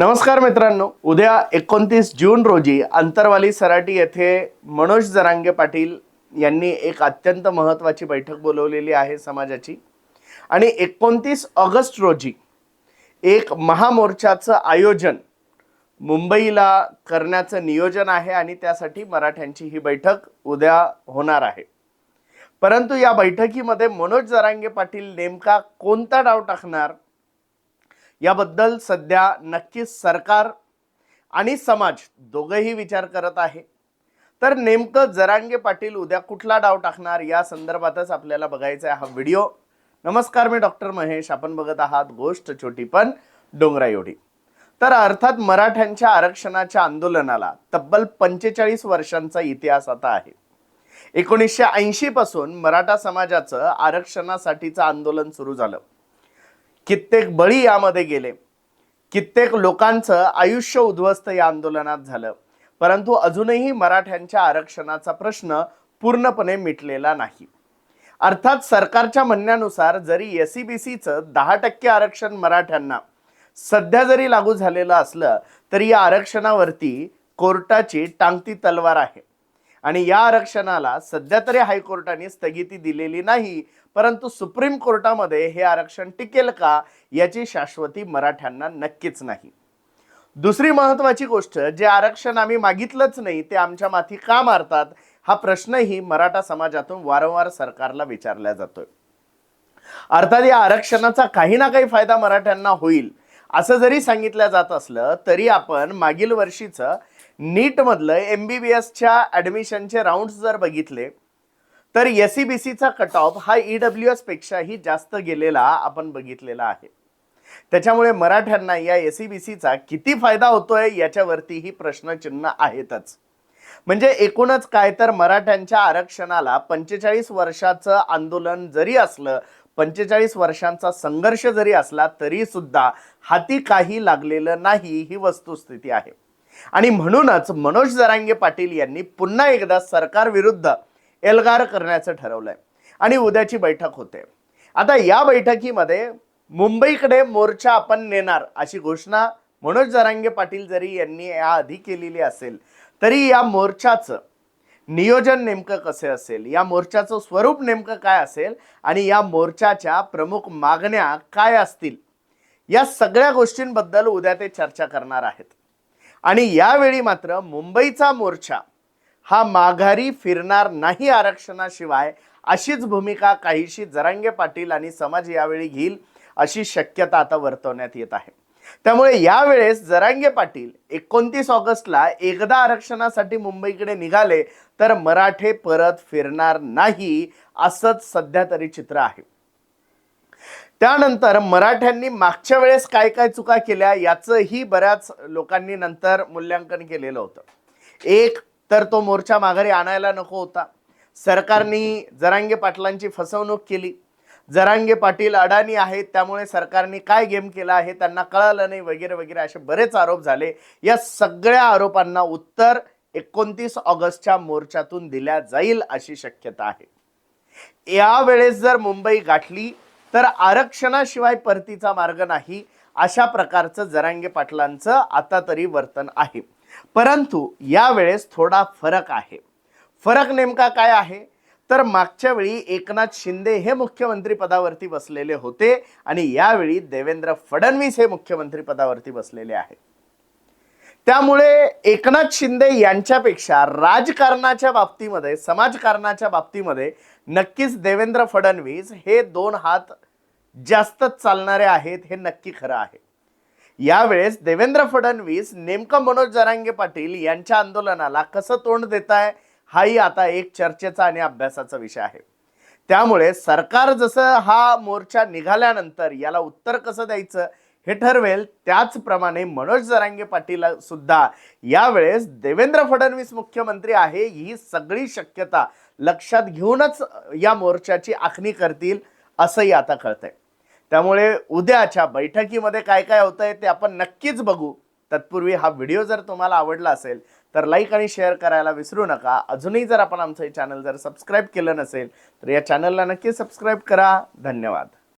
नमस्कार मित्रांनो. उद्या एकोणतीस जून रोजी अंतरवाली सराटी येथे मनोज जरांगे पाटील यांनी एक अत्यंत महत्त्वाची बैठक बोलवलेली आहे समाजाची. आणि एकोणतीस ऑगस्ट रोजी एक महामोर्चाचं आयोजन मुंबईला करण्याचं नियोजन आहे आणि त्यासाठी मराठ्यांची ही बैठक उद्या होणार आहे. परंतु या बैठकीमध्ये मनोज जरांगे पाटील नेमका कोणता डाव टाकणार? याबद्दल सध्या नक्कीच सरकार आणि समाज दोघंही विचार करत आहे. तर नेमकं जरांगे पाटील उद्या कुठला डाव टाकणार या संदर्भातच आपल्याला बघायचा आहे हा व्हिडिओ. नमस्कार मी डॉक्टर महेश. आपण बघत आहात गोष्ट छोटी पण डोंगरा एवढी. तर अर्थात मराठ्यांच्या आरक्षणाच्या आंदोलनाला तब्बल पंचेचाळीस वर्षांचा इतिहास आता आहे. एकोणीसशे ऐंशी पासून मराठा समाजाचं आरक्षणासाठीचं आंदोलन सुरू झालं. कित्येक बळी यामध्ये गेले. कित्येक लोकांचं आयुष्य उद्ध्वस्त या आंदोलनात झालं. परंतु अजूनही मराठ्यांच्या आरक्षणाचा प्रश्न पूर्णपणे मिटलेला नाही. अर्थात सरकारच्या म्हणण्यानुसार जरी एस सी बी सीचं दहा टक्के आरक्षण मराठ्यांना सध्या जरी लागू झालेलं असलं तरी या आरक्षणावरती कोर्टाची टांगती तलवार आहे. आणि या आरक्षणाला सध्या तरी हायकोर्टाने स्थगिती दिलेली नाही परंतु सुप्रीम कोर्टामध्ये हे आरक्षण टिकेल का याची शाश्वती मराठ्यांना नक्कीच नाही. दुसरी महत्वाची गोष्ट जे आरक्षण आम्ही मागितलंच नाही ते आमच्या माथी का मारतात हा प्रश्नही मराठा समाजातून वारंवार सरकारला विचारला जातोय. अर्थात या आरक्षणाचा काही ना काही फायदा मराठ्यांना होईल असं जरी सांगितलं जात असलं तरी आपण मागील वर्षीचं नीटमधलं एम बी बी एसच्या ॲडमिशनचे राऊंड्स जर बघितले तर एस सी बी सीचा कट ऑफ हा ई डब्ल्यू एसपेक्षाही जास्त गेलेला आपण बघितलेला आहे. त्याच्यामुळे मराठ्यांना या एस सी बी सीचा किती फायदा होतोय याच्यावरतीही प्रश्नचिन्ह आहेतच. म्हणजे एकूणच काय तर मराठ्यांच्या आरक्षणाला पंचेचाळीस वर्षाचं आंदोलन जरी असलं पंचेचाळीस वर्षांचा संघर्ष जरी असला तरी सुद्धा हाती काही लागलेलं नाही ही वस्तुस्थिती आहे. आणि म्हणूनच मनोज जरांगे पाटील यांनी पुन्हा एकदा सरकार विरुद्ध एल्गार करण्याचं ठरवलंय. आणि उद्याची बैठक होते. आता या बैठकीमध्ये मुंबईकडे मोर्चा आपण नेणार अशी घोषणा मनोज जरांगे पाटील जरी यांनी याआधी केलेली असेल तरी या मोर्चाचं नियोजन नेमकं कसे असेल? या मोर्चाचं स्वरूप नेमकं काय असेल? आणि या मोर्चाच्या प्रमुख मागण्या काय असतील? या सगळ्या गोष्टींबद्दल उद्या ते चर्चा करणार आहेत. आणि यावेळी मात्र मुंबईचा मोर्चा हा माघारी फिरणार नाही आरक्षणाशिवाय अशीच भूमिका काहीशी जरांगे पाटील आणि समाज यावेळी घेईल अशी शक्यता आता वर्तवण्यात येत आहे. त्यामुळे यावेळेस जरांगे पाटील एकोणतीस ऑगस्टला एकदा आरक्षणासाठी मुंबईकडे निघाले तर मराठे परत फिरणार नाही असंच सध्या तरी चित्र आहे. त्यानंतर मराठ्यांनी मागच्या वेळेस काय काय चुका केल्या याचंही बऱ्याच लोकांनी नंतर मूल्यांकन केलेलं होतं. एक तर तो मोर्चा माघारी आणायला नको होता. सरकारने जरांगे पाटलांची फसवणूक केली. जरांगे पाटील अडाणी आहेत त्यामुळे सरकारने काय गेम केला आहे त्यांना कळालं नाही वगैरे वगैरे असे बरेच आरोप झाले. या सगळ्या आरोपांना उत्तर एकोणतीस ऑगस्टच्या मोर्चातून दिल्या जाईल अशी शक्यता आहे. यावेळेस जर मुंबई गाठली तर आरक्षणाशिवाय परतीचा मार्ग नाही अशा प्रकारचं जरांगे पाटलांचं आता तरी वर्तन आहे. परंतु यावेळेस थोडा फरक आहे. फरक नेमका काय आहे? तर मागच्या वेळी एकनाथ शिंदे हे मुख्यमंत्री पदावरती बसलेले होते आणि यावेळी देवेंद्र फडणवीस हे मुख्यमंत्री पदावरती बसलेले आहेत. त्यामुळे एकनाथ शिंदे यांच्यापेक्षा राजकारणाच्या बाबतीमध्ये समाजकारणाच्या बाबतीमध्ये नक्कीच देवेंद्र फडणवीस हे दोन हात जास्तच चालणारे आहेत हे नक्की खरं आहे. यावेळेस देवेंद्र फडणवीस नेमकं मनोज जरांगे पाटील यांच्या आंदोलनाला कसं तोंड देत आहे हाही आता एक चर्चेचा आणि अभ्यासाचा विषय आहे. त्यामुळे सरकार जसं हा मोर्चा निघाल्यानंतर याला उत्तर कसं द्यायचं हे ठरवेल. त्याचप्रमाणे मनोज जरांगे पाटील सुद्धा यावेळेस देवेंद्र फडणवीस मुख्यमंत्री आहे ही सगळी शक्यता लक्षात घेऊनच या मोर्चाची आखणी करतील असंही आता कळतंय. त्यामुळे उद्याच्या बैठकीमध्ये काय काय होतंय ते आपण नक्कीच बघू. तत्पूर्वी हा व्हिडिओ जर तुम्हाला आवडला असेल तर लाईक आणि शेअर करायला विसरू नका. अजूनही जर आपण आमचं हे चॅनल जर सबस्क्राईब केलं नसेल तर या चॅनलला नक्की सबस्क्राईब करा. धन्यवाद.